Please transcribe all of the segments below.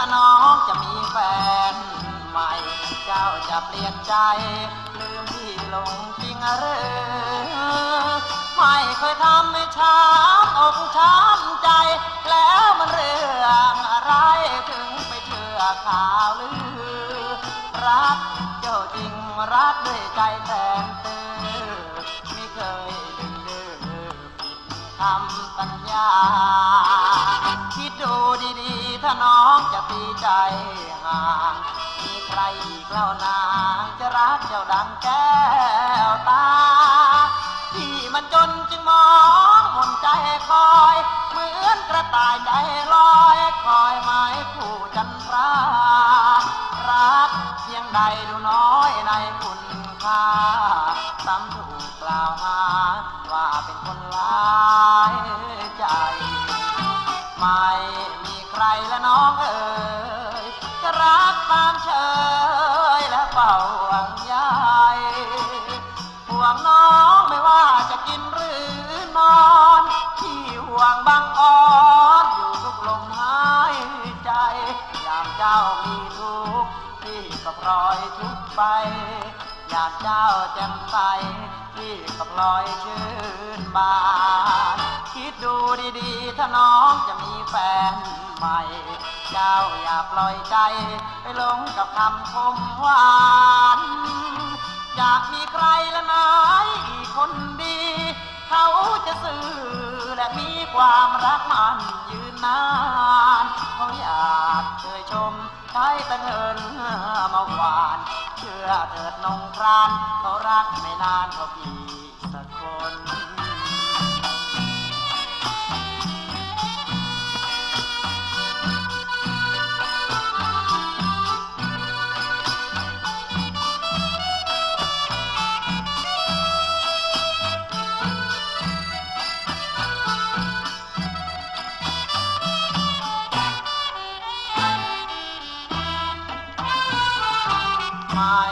ถ้าน้องจะมีแฟนใหม่ เจ้าจะเปลี่ยนใจ ลืมที่หลงจริงหรือไม่เคยทำให้ช้ำอกช้ำใจ แล้วมันเรื่องอะไรถึงไปเชื่อข่าวลือ รักเจ้าจริงรักด้วยใจแสนตื้ คำสัญญา คิดดูดีๆ ถ้าน้องจะตีใจห่าง มีใครอีกเล่านางจะรักเจ้าดังแก้วตา ที่มันจนจึงมองหมนใจคอย เหมือนกระต่ายใจลอยคอยไม้คู่จันทรารักเพียงใดดูน้อยในคุณค่าซ้ำถูกกล่าวหาว่าเป็นคน เอ๋ยจะรักตามเชยและเฝ้าหวังใยห่วงน้องไม่ว่าจะกินหรือนอน ที่ห่วงบางอ่อนอยู่ทุกลมหายใจ อยามเจ้ามีทุกข์พี่ก็ปล่อยทุกไป อยากเจ้าแจ่มใสพี่ก็ปล่อยชื่นบานคิดดูดีๆ ถ้าน้องจะมีแฟนใหม่ เจ้าอย่าปล่อยใจ ไปหลงกับคำคมหวานอยากมีใครละนายอีกคนดี เขาจะสื่อและมีความรักมันยืนนานเขาอยากเชยชมใช้แต่เงินมาหวาน เชื่อเถิดนงครานเขารักไม่นานเขาพี่สักคน ไม่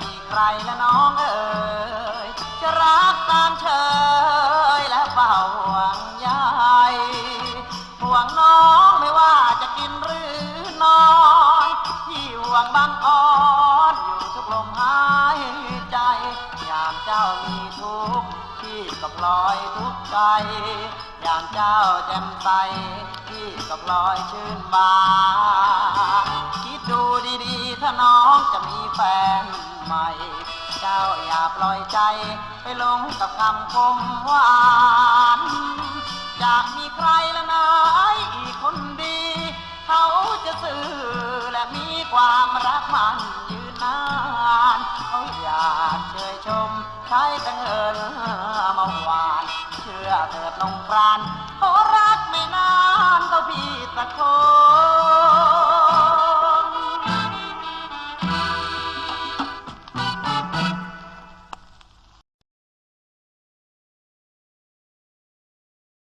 มีใครและน้องเอ๋ยจะรักตามเชยและเฝ้าหวังใยห่วงน้องไม่ว่าจะกินหรือนอนที่ห่วงบางอ่อนอยู่ทุกลมหายใจยามเจ้ามีทุกข์พี่ก็ลอยทุกข์ใจยามเจ้าแจ่มใสพี่ก็ลอยชื่นบาน ดีๆถ้าน้องจะมีแฟนใหม่ เจ้าอย่าปล่อยใจไปลงกับคำคมหวานอยากมีใครละนายอีกคนดี เขาจะสื่อและมีความรักมันยืนนานเขาอยากเชยชมใช้แต่เงินมาหวาน เชื่อเถิดนงครานเขารักไม่นาน